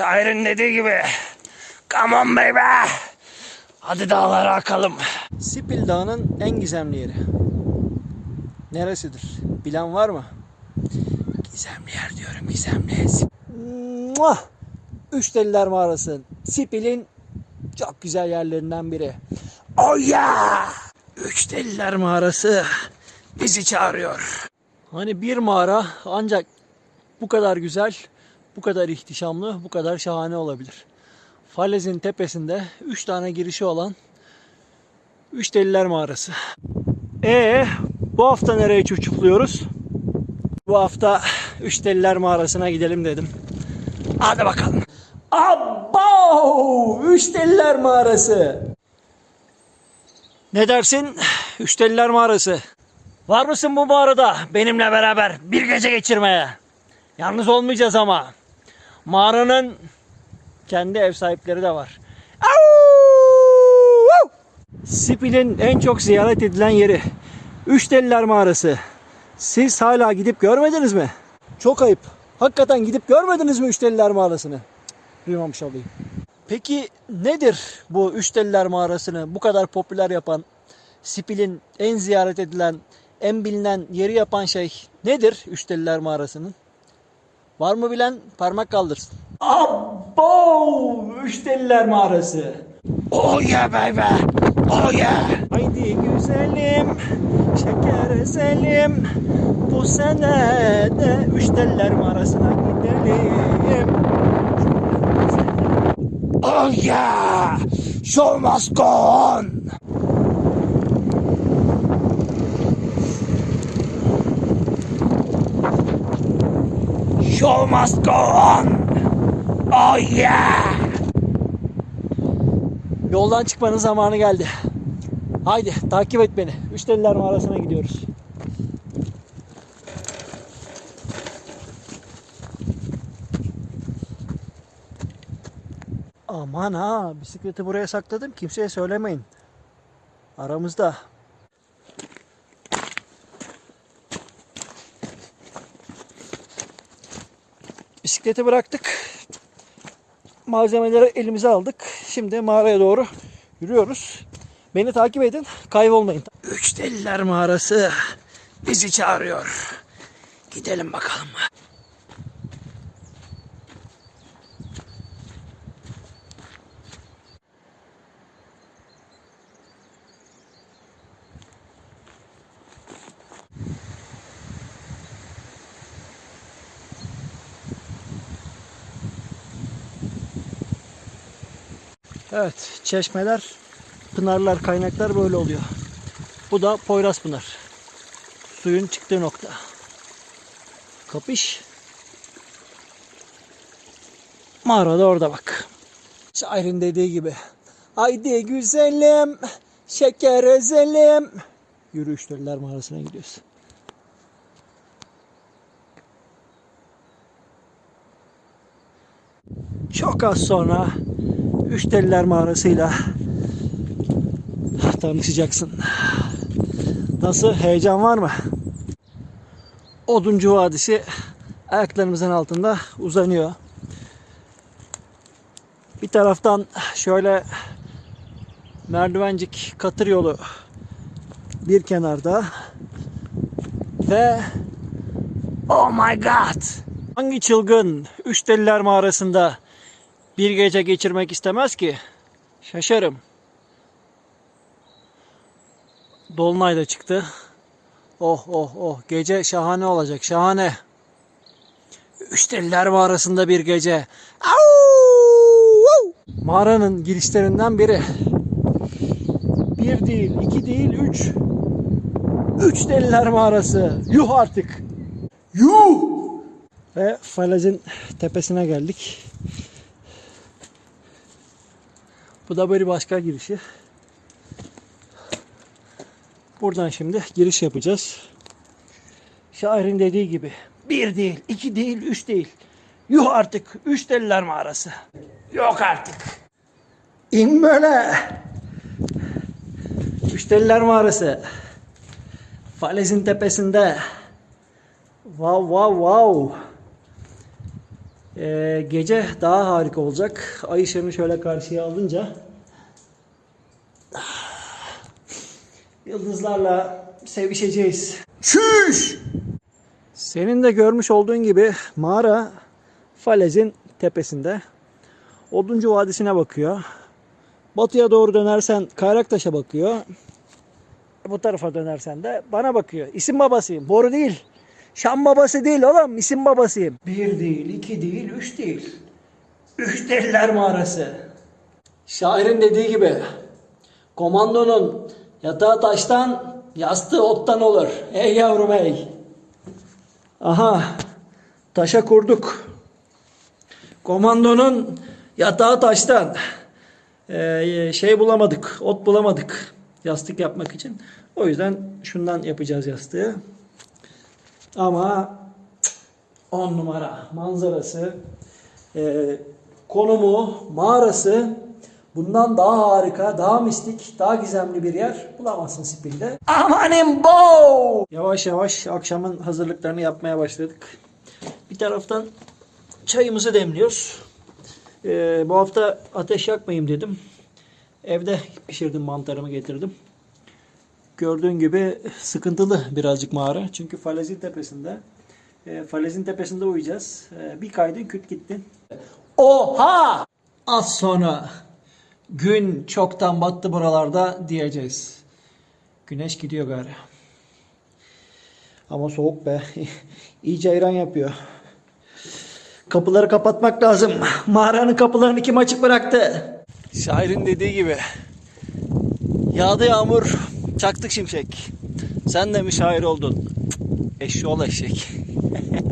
Şairin dediği gibi. Come on baby. Hadi dağlara akalım. Sipil Dağı'nın en gizemli yeri. Neresidir? Bilen var mı? Gizemli yer diyorum gizemli. Muah! Üç Deliler Mağarası. Sipil'in çok güzel yerlerinden biri. Oh yeah. Üç deliler mağarası bizi çağırıyor. Hani bir mağara ancak bu kadar güzel, bu kadar ihtişamlı, bu kadar şahane olabilir. Falez'in tepesinde 3 tane girişi olan Üç Deliler Mağarası. E bu hafta nereye çuçukluyoruz? Bu hafta Üç Deliler Mağarası'na gidelim dedim. Hadi bakalım. Abo! Üç Deliler Mağarası. Ne dersin? Üç Deliler Mağarası. Var mısın bu mağarada benimle beraber bir gece geçirmeye? Yalnız olmayacağız ama. Mağaranın kendi ev sahipleri de var. Sipil'in en çok ziyaret edilen yeri. Üç Deliler Mağarası. Siz hala gidip görmediniz mi? Çok ayıp. Hakikaten gidip görmediniz mi Üç Deliler Mağarası'nı? Cık, Duymamış olayım. Peki nedir bu Üç Deliler Mağarası'nı bu kadar popüler yapan, Sipil'in en ziyaret edilen, en bilinen yeri yapan şey nedir Üç Deliler Mağarası'nın? Var mı bilen parmak kaldırsın. Abo! Üç Deliler Mağarası. Oh yeah baby. Oh yeah. Haydi güzelim, şeker ezelim. Bu sene de Üç Deliler Mağarası'na gidelim. Oh yeah. Show must go on. Show must go on. Oh yeah. Yoldan çıkmanın zamanı geldi. Haydi takip et beni. Üç Deliler Mağarası'na gidiyoruz. Aman ha bisikleti buraya sakladım kimseye söylemeyin. Aramızda. Bisikleti bıraktık. Malzemeleri elimize aldık. Şimdi mağaraya doğru yürüyoruz. Beni takip edin, kaybolmayın. Üç deliler mağarası bizi çağırıyor. Gidelim bakalım. Evet, çeşmeler, pınarlar, kaynaklar böyle oluyor. Bu da Poyraz Pınar. Suyun çıktığı nokta. Kapış. Mağara da orada bak. Şairin dediği gibi. Haydi güzelim, şeker ezelim. Yürü Üç Deliler Mağarası'na gidiyoruz. Çok az sonra Üç Deliler Mağarası'yla tanışacaksın. Nasıl? Heyecan var mı? Oduncu Vadisi ayaklarımızın altında uzanıyor. Bir taraftan şöyle merdivencik katır yolu bir kenarda ve Oh my god. hangi çılgın Üç Deliler Mağarası'nda bir gece geçirmek istemez ki? Şaşarım. Dolunay da çıktı. Oh oh oh gece şahane olacak şahane. Üç deliler mağarasında bir gece. Au! Mağaranın girişlerinden biri. Bir değil, iki değil, üç. Üç deliler mağarası. Yuh artık. Yuh! Ve falezin tepesine geldik. Bu da böyle başka girişi. Buradan şimdi giriş yapacağız. Şairin dediği gibi bir değil, iki değil, üç değil. Yuh artık üç deliler mağarası. Yok artık. İn böyle. Üç deliler mağarası. Falezin tepesinde. Wow wow wow. Ee, gece daha harika olacak. Ay ışığını şöyle karşıya alınca yıldızlarla sevişeceğiz. Çüş! Senin de görmüş olduğun gibi mağara falezin tepesinde. Oduncu Vadisi'ne bakıyor. Batıya doğru dönersen Kayraktaş'a bakıyor. Bu tarafa dönersen de bana bakıyor. İsim babasıyım. Boru değil. Şam babası değil oğlum. isim babasıyım. Bir değil, iki değil, üç değil. Üç deliler mağarası. Şairin dediği gibi komandonun yatağı taştan, yastığı ottan olur. Ey yavrum ey. Aha taşa kurduk. Komandonun yatağı taştan. Ee, şey bulamadık, ot bulamadık yastık yapmak için. O yüzden şundan yapacağız yastığı. Ama 10 numara manzarası, e, konumu, mağarası bundan daha harika, daha mistik, daha gizemli bir yer bulamazsın Spil'de. Amanim bo! Yavaş yavaş akşamın hazırlıklarını yapmaya başladık. Bir taraftan çayımızı demliyoruz. Ee, bu hafta ateş yakmayayım dedim. Evde pişirdim mantarımı getirdim. Gördüğün gibi sıkıntılı birazcık mağara. Çünkü falezin tepesinde. E, falezin tepesinde uyuyacağız. E, bir kaydın küt gittin. Oha! Az sonra gün çoktan battı buralarda diyeceğiz. Güneş gidiyor gari. Ama soğuk be. İyice ayran yapıyor. Kapıları kapatmak lazım. Mağaranın kapılarını kim açık bıraktı? Şairin dediği gibi. Yağdı yağmur, Çaktık şimşek. Sen de mi şair oldun? Eşşoğlu eşek.